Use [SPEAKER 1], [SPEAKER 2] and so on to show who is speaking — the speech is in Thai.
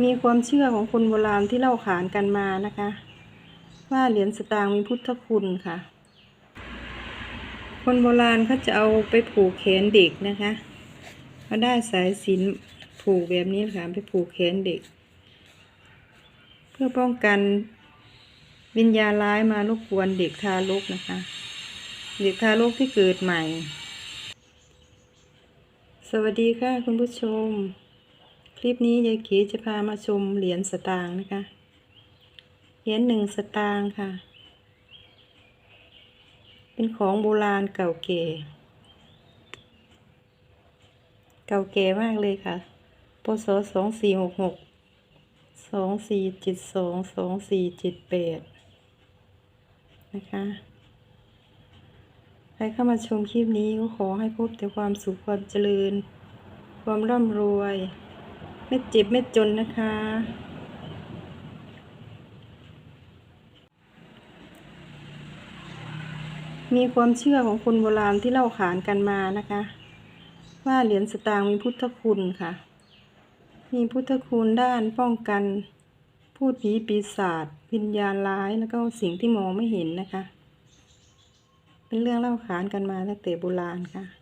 [SPEAKER 1] มีความเชื่อของคนโบราณที่เล่าขานกันมานะคะ ว่าเหรียญสตางค์มีพุทธคุณค่ะ คนโบราณเขาจะเอาไปผูกแขนเด็กนะคะเขาได้สายสินผูกแบบนี้ค่ะไปผูกแขนเด็ก เพื่อป้องกันวิญญาณร้ายมารบกวนเด็กทารกนะคะ เด็กทารกที่เกิดใหม่ สวัสดีค่ะคุณผู้ชม คลิปนี้ยายขีจะพามาชมเหรียญสตางค์นะคะ เหรียญหนึ่งสตางค์ค่ะ เป็นของโบราณเก่าแก่ เก่าแก่มากเลยค่ะ พศสองสี่หกหก สองสี่เจ็ดสอง สองสี่เจ็ดแปดนะคะใครเข้ามาชมคลิปนี้ก็ขอให้พบแต่ความสุขความเจริญ ความร่ำรวย ไม่เจ็บไม่จนนะคะ มีความเชื่อของคนโบราณที่เล่าขานกันมานะคะ ว่าเหรียญสตางค์มีพุทธคุณค่ะ มีพุทธคุณด้านป้องกันพูดผีปีศาจวิญญาณร้ายแล้วก็สิ่งที่มองไม่เห็นนะคะ เป็นเรื่องเล่าขานกันมาตั้งแต่โบราณค่ะ